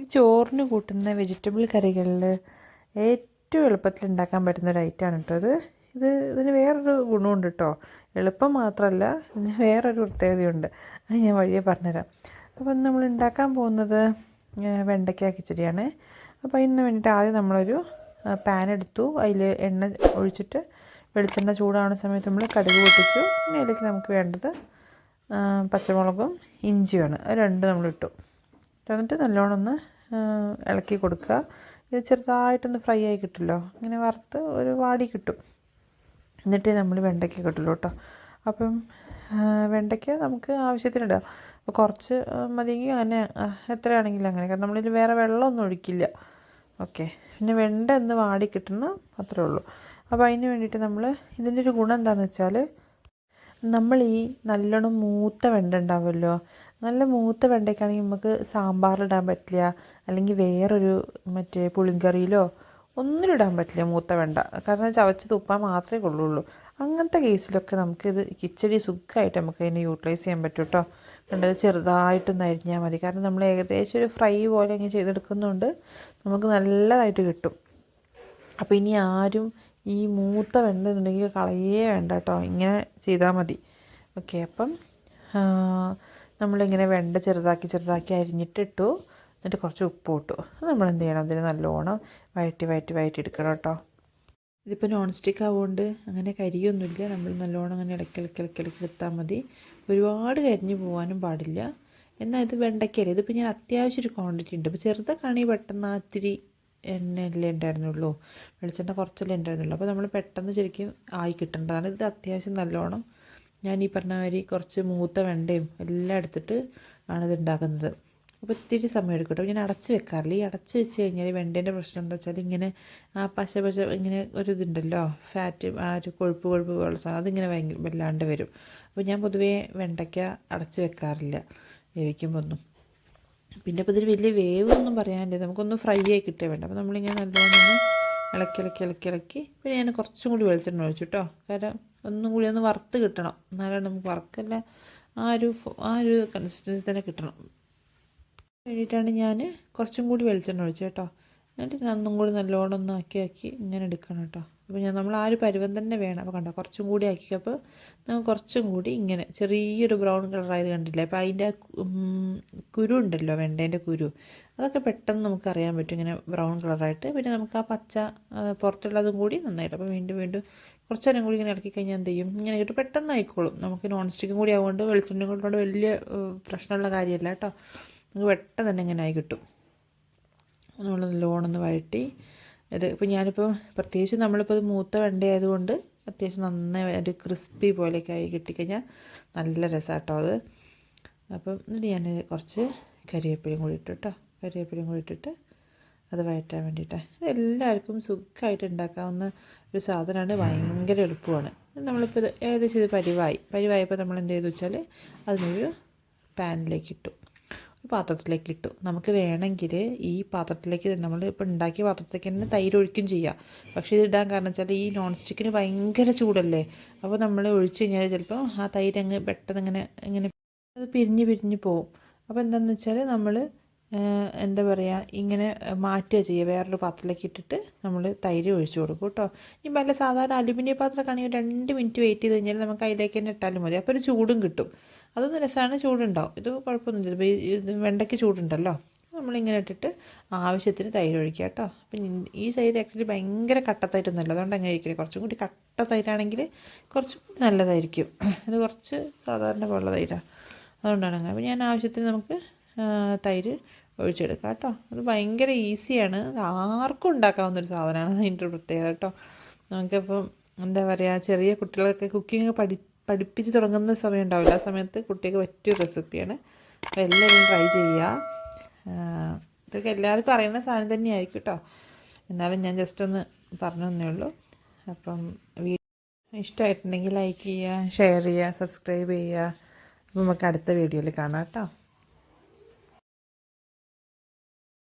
ഈ ചോറിന് കൂട്ടുന്ന വെജിറ്റബിൾ കറികളിൽ ഏറ്റവും എളുപ്പത്തിൽ ഉണ്ടാക്കാൻ പറ്റുന്ന ഒരു ഐറ്റമാണ് കേട്ടോ ഇത്. ഇത് ഇതിന് വേറൊരു ഗുണമുണ്ട് കേട്ടോ. എളുപ്പം മാത്രമല്ല ഇതിന് വേറൊരു പ്രത്യേകതയുണ്ട്. അത് ഞാൻ വഴിയെ പറഞ്ഞുതരാം. അപ്പം നമ്മൾ ഉണ്ടാക്കാൻ പോകുന്നത് വെണ്ടയ്ക്ക കിച്ചടിയാണ്. അപ്പോൾ അതിന് വേണ്ടിയിട്ട് ആദ്യം നമ്മളൊരു പാൻ എടുത്തു. അതിൽ എണ്ണ ഒഴിച്ചിട്ട് വെളിച്ചെണ്ണ ചൂടാവുന്ന സമയത്ത് നമ്മൾ കടുക് പൊട്ടിച്ചു. പിന്നെ അതിലേക്ക് നമുക്ക് വേണ്ടത് പച്ചമുളകും ഇഞ്ചിയുമാണ്. രണ്ടും നമ്മൾ ഇട്ടു. എന്നിട്ട് നല്ലോണം ഒന്ന് ഇളക്കി കൊടുക്കുക. ഇത് ചെറുതായിട്ടൊന്ന് ഫ്രൈ ആയി കിട്ടുമല്ലോ. ഇങ്ങനെ വറുത്ത് ഒരു വാടി കിട്ടും. എന്നിട്ട് നമ്മൾ വെണ്ടയ്ക്ക കിട്ടുള്ളൂ കേട്ടോ. അപ്പം വെണ്ടയ്ക്ക നമുക്ക് ആവശ്യത്തിനിടുക അപ്പോൾ കുറച്ച് മതിയെങ്കിൽ അങ്ങനെ എത്രയാണെങ്കിലും അങ്ങനെ. കാരണം നമ്മളിൽ വേറെ വെള്ളമൊന്നും ഒഴിക്കില്ല. ഓക്കെ. പിന്നെ വെണ്ട ഒന്ന് വാടി കിട്ടണം അത്രേ ഉള്ളൂ. അപ്പോൾ അതിന് വേണ്ടിയിട്ട് നമ്മൾ ഇതിന്റെ ഒരു ഗുണം എന്താണെന്ന് വെച്ചാൽ നമ്മൾ ഈ നല്ലോണം മൂത്ത വെണ്ട ഉണ്ടാവുമല്ലോ. നല്ല മൂത്ത വെണ്ടയ്ക്കാണെങ്കിൽ നമുക്ക് സാമ്പാറിലിടാൻ പറ്റില്ല. അല്ലെങ്കിൽ വേറൊരു മറ്റേ പുളിങ്കറിയിലോ ഒന്നിലിടാൻ പറ്റില്ല മൂത്ത വെണ്ട. കാരണം ചവച്ച് തുപ്പാൻ മാത്രമേ കൊള്ളുള്ളൂ. അങ്ങനത്തെ കേസിലൊക്കെ നമുക്കിത് കിച്ചടി സുഖമായിട്ട് നമുക്ക് അതിനെ യൂട്ടിലൈസ് ചെയ്യാൻ പറ്റും കേട്ടോ. കണ്ടത് ചെറുതായിട്ടൊന്ന് അരിഞ്ഞാൽ മതി. കാരണം നമ്മൾ ഏകദേശം ഒരു ഫ്രൈ പോലെ ഇങ്ങനെ ചെയ്തെടുക്കുന്നതുകൊണ്ട് നമുക്ക് നല്ലതായിട്ട് കിട്ടും. അപ്പോൾ ഇനി ആരും ഈ മൂത്ത വെണ്ട എന്നുണ്ടെങ്കിൽ കളയേ വേണ്ട കേട്ടോ. ഇങ്ങനെ ചെയ്താൽ മതി. ഓക്കെ അപ്പം നമ്മളിങ്ങനെ വെണ്ട ചെറുതാക്കി ചെറുതാക്കി അരിഞ്ഞിട്ടിട്ടു. എന്നിട്ട് കുറച്ച് ഉപ്പ് ഇട്ടു അത് നമ്മൾ എന്ത് ചെയ്യണം അതിന് നല്ലോണം വയറ്റി വയറ്റി വയറ്റി എടുക്കണം കേട്ടോ. ഇതിപ്പോൾ നോൺ സ്റ്റിക്ക് ആവുകൊണ്ട് അങ്ങനെ കരിയൊന്നുമില്ല. നമ്മൾ നല്ലോണം അങ്ങനെ ഇളക്കി ഇളക്കി ഇളക്കി ഇളക്കി എടുത്താൽ മതി. ഒരുപാട് കരിഞ്ഞു പോകാനും പാടില്ല. എന്നാൽ ഇത് വെണ്ടയ്ക്കല്ലേ ഇതിപ്പോൾ ഞാൻ അത്യാവശ്യം ഒരു ക്വാണ്ടിറ്റി ഉണ്ട്. ഇപ്പോൾ ചെറുതൊക്കെയാണെങ്കിൽ പെട്ടെന്ന് ആ ഇത്തിരി എണ്ണയല്ലേ ഉണ്ടായിരുന്നുള്ളൂ. വെളിച്ചെണ്ണ കുറച്ചല്ലേ ഉണ്ടായിരുന്നുള്ളൂ. അപ്പോൾ നമ്മൾ പെട്ടെന്ന് ശരിക്കും ആയി കിട്ടേണ്ടതാണ്. ഇത് അത്യാവശ്യം നല്ലോണം ഞാൻ ഈ പറഞ്ഞ മാതിരി കുറച്ച് മൂത്ത വെണ്ടയും എല്ലാം എടുത്തിട്ട് ആണിത് ഉണ്ടാക്കുന്നത്. അപ്പോൾ ഇത്തിരി സമയം എടുക്കും കേട്ടോ. ഞാൻ അടച്ച് വെക്കാറില്ല. ഈ അടച്ച് വെച്ച് കഴിഞ്ഞാൽ വെണ്ടേന്റെ പ്രശ്നം എന്താ വെച്ചാൽ ഇങ്ങനെ ആ പശ പശ ഇങ്ങനെ ഒരു ഇതുണ്ടല്ലോ ഫാറ്റ് ആ ഒരു കൊഴുപ്പ് കൊഴുപ്പ് പോലുള്ള സാധനം അതിങ്ങനെ ഭയങ്കര വല്ലാണ്ട് വരും. അപ്പോൾ ഞാൻ പൊതുവേ വെണ്ടയ്ക്ക അടച്ച് വെക്കാറില്ല വേവിക്കുമ്പോൾ ഒന്നും പിന്നെ അപ്പോൾ ഇതിൽ വലിയ വേവ് ഒന്നും പറയാനില്ല. നമുക്കൊന്ന് ഫ്രൈ ആയി കിട്ടേ വേണ്ട. അപ്പോൾ നമ്മളിങ്ങനെ നല്ലോണം ഇളക്കി ഇളക്കി ഇളക്കി ഇളക്കി. പിന്നെ ഞാൻ കുറച്ചും കൂടി വെളിച്ചെണ്ണ ഒഴിച്ചു കേട്ടോ കാരണം ഒന്നും കൂടി ഒന്ന് വറുത്ത് കിട്ടണം. എന്നാലാണ് നമുക്ക് വറുക്കല്ല ആ ഒരു ആ ഒരു കൺസിസ്റ്റൻസി തന്നെ കിട്ടണം. വേണ്ടിയിട്ടാണ് ഞാൻ കുറച്ചും കൂടി വെളിച്ചെണ്ണ ഒഴിച്ചത് കേട്ടോ എന്നിട്ട് ഒന്നും കൂടി നല്ലോണം ഒന്ന് ആക്കി ആക്കി ഇങ്ങനെ എടുക്കണം കേട്ടോ അപ്പോൾ ഞാൻ നമ്മൾ ആ ഒരു പരുവം തന്നെ വേണം. അപ്പോൾ കണ്ടോ കുറച്ചും കൂടി ആക്കിയപ്പോൾ നമുക്ക് കുറച്ചും കൂടി ഇങ്ങനെ ചെറിയൊരു ബ്രൗൺ കളറായത് കണ്ടില്ലേ? അപ്പോൾ അതിന്റെ കുരു ഉണ്ടല്ലോ വെണ്ടേന്റെ കുരു. അതൊക്കെ പെട്ടെന്ന് നമുക്ക് അറിയാൻ പറ്റും ഇങ്ങനെ ബ്രൗൺ കളറായിട്ട്. പിന്നെ നമുക്ക് ആ പച്ച പുറത്തുള്ളതും കൂടി നന്നായിട്ട്. അപ്പോൾ വീണ്ടും വീണ്ടും കുറച്ച് നേരം കൂടി ഇങ്ങനെ ഇറക്കി കഴിഞ്ഞാൽ എന്ത് ചെയ്യും? ഇങ്ങനെ ഇട്ട് പെട്ടെന്ന് ആയിക്കോളും. നമുക്ക് നോൺ സ്റ്റിക്കും കൂടി ആവുകൊണ്ട് വെളിച്ചെണ്ണ കൊണ്ടുകൊണ്ട് വലിയ പ്രശ്നമുള്ള കാര്യമല്ല കേട്ടോ. നമുക്ക് പെട്ടെന്ന് തന്നെ ഇങ്ങനെ ആയി കിട്ടും. നമ്മൾ ലോണൊന്ന് വഴറ്റി ഇത് ഇപ്പോൾ ഞാനിപ്പോൾ പ്രത്യേകിച്ച് നമ്മളിപ്പോൾ ഇത് മൂത്ത വെണ്ട ആയതുകൊണ്ട് അത്യാവശ്യം നന്നായി ഒരു ക്രിസ്പി പോലെയൊക്കെ ആയി കിട്ടിക്കഴിഞ്ഞാൽ നല്ല രസമാട്ടോ അത്. അപ്പം എന്നിട്ട് ഞാൻ കുറച്ച് കരിവേപ്പിലയും കൂടി ഇട്ടു കേട്ടോ കരിവേപ്പിലയും കൂടി ഇട്ടിട്ട് അത് വഴറ്റാൻ വേണ്ടിയിട്ട്. എല്ലാവർക്കും സുഖമായിട്ട് ഉണ്ടാക്കാവുന്ന ഒരു സാധനമാണ്. ഭയങ്കര എളുപ്പമാണ്. നമ്മളിപ്പോൾ ഇത് ഏകദേശം ഇത് പരിവായി. പരിവായപ്പോൾ നമ്മൾ എന്ത് ചെയ്തു വെച്ചാൽ അതിനൊരു പാനിലേക്ക് ഇട്ടു. പാത്രത്തിലേക്ക് ഇട്ടു നമുക്ക് വേണമെങ്കിൽ ഈ പാത്രത്തിലേക്ക് നമ്മൾ ഇപ്പോൾ ഉണ്ടാക്കിയ പാത്രത്തിലേക്ക് തന്നെ തൈര് ഒഴിക്കും ചെയ്യാം. പക്ഷേ ഇടാൻ കാരണം വെച്ചാൽ ഈ നോൺ സ്റ്റിക്കിന് ഭയങ്കര ചൂടല്ലേ? അപ്പോൾ നമ്മൾ ഒഴിച്ചു കഴിഞ്ഞാൽ ചിലപ്പോൾ ആ തൈര് അങ്ങ് പെട്ടെന്ന് ഇങ്ങനെ ഇങ്ങനെ അത് പിരിഞ്ഞ് പിരിഞ്ഞ് പോവും. അപ്പോൾ എന്താണെന്ന് വെച്ചാൽ നമ്മൾ എന്താ പറയുക ഇങ്ങനെ മാറ്റുക ചെയ്യുക. വേറൊരു പാത്രത്തിലേക്ക് ഇട്ടിട്ട് നമ്മൾ തൈര് ഒഴിച്ചു കൊടുക്കും കേട്ടോ. ഇനി വല്ല സാധാരണ അലുമിനിയം പാത്രമൊക്കെ ആണെങ്കിൽ രണ്ട് മിനിറ്റ് വെയിറ്റ് ചെയ്ത് കഴിഞ്ഞാൽ നമുക്ക് അതിലേക്ക് തന്നെ ഇട്ടാലും മതി. അപ്പോൾ ഒരു ചൂടും കിട്ടും. അതൊന്നും രസമാണ് ചൂടുണ്ടാവും. ഇത് കുഴപ്പമൊന്നുമില്ല ഇത് വെണ്ടയ്ക്ക് ചൂടുണ്ടല്ലോ. നമ്മളിങ്ങനെ ഇട്ടിട്ട് ആവശ്യത്തിന് തൈര് ഒഴിക്കുക കേട്ടോ. പിന്നെ ഈ തൈര് ആക്ച്വലി ഭയങ്കര കട്ട തൈരൊന്നുമല്ല അതുകൊണ്ട് അങ്ങനെ ഇരിക്കണേ കുറച്ചും കൂടി കട്ട തൈരാണെങ്കിൽ കുറച്ചും കൂടി നല്ലതായിരിക്കും. ഇത് കുറച്ച് സാധാരണ വെള്ള തൈരാണ് അതുകൊണ്ടാണ് അങ്ങനെ. അപ്പോൾ ഞാൻ ആവശ്യത്തിന് നമുക്ക് തൈര് ഒഴിച്ചെടുക്കാം കേട്ടോ. അത് ഭയങ്കര ഈസിയാണ്. ആർക്കും ഉണ്ടാക്കാവുന്നൊരു സാധനമാണ് അതിന്റെ പ്രത്യേകത കേട്ടോ. നമുക്കിപ്പം എന്താ പറയുക ചെറിയ കുട്ടികളൊക്കെ കുക്കിംഗ് പഠി പഠിപ്പിച്ച് തുടങ്ങുന്ന സമയം ഉണ്ടാവില്ല. ആ സമയത്ത് കുട്ടികൾക്ക് പറ്റിയ റെസിപ്പിയാണ്. അപ്പോൾ എല്ലാവരും ട്രൈ ചെയ്യുക. ഇതൊക്കെ എല്ലാവർക്കും അറിയുന്ന സാധനം തന്നെയായിരിക്കും കേട്ടോ എന്നാലും ഞാൻ ജസ്റ്റ് ഒന്ന് പറഞ്ഞു തന്നേ ഉള്ളൂ. അപ്പം വീഡിയോ ഇഷ്ടമായിട്ടുണ്ടെങ്കിൽ ലൈക്ക് ചെയ്യുക ഷെയർ ചെയ്യുക സബ്സ്ക്രൈബ് ചെയ്യുക. അപ്പം നമുക്ക് അടുത്ത വീഡിയോയിൽ കാണാം കേട്ടോ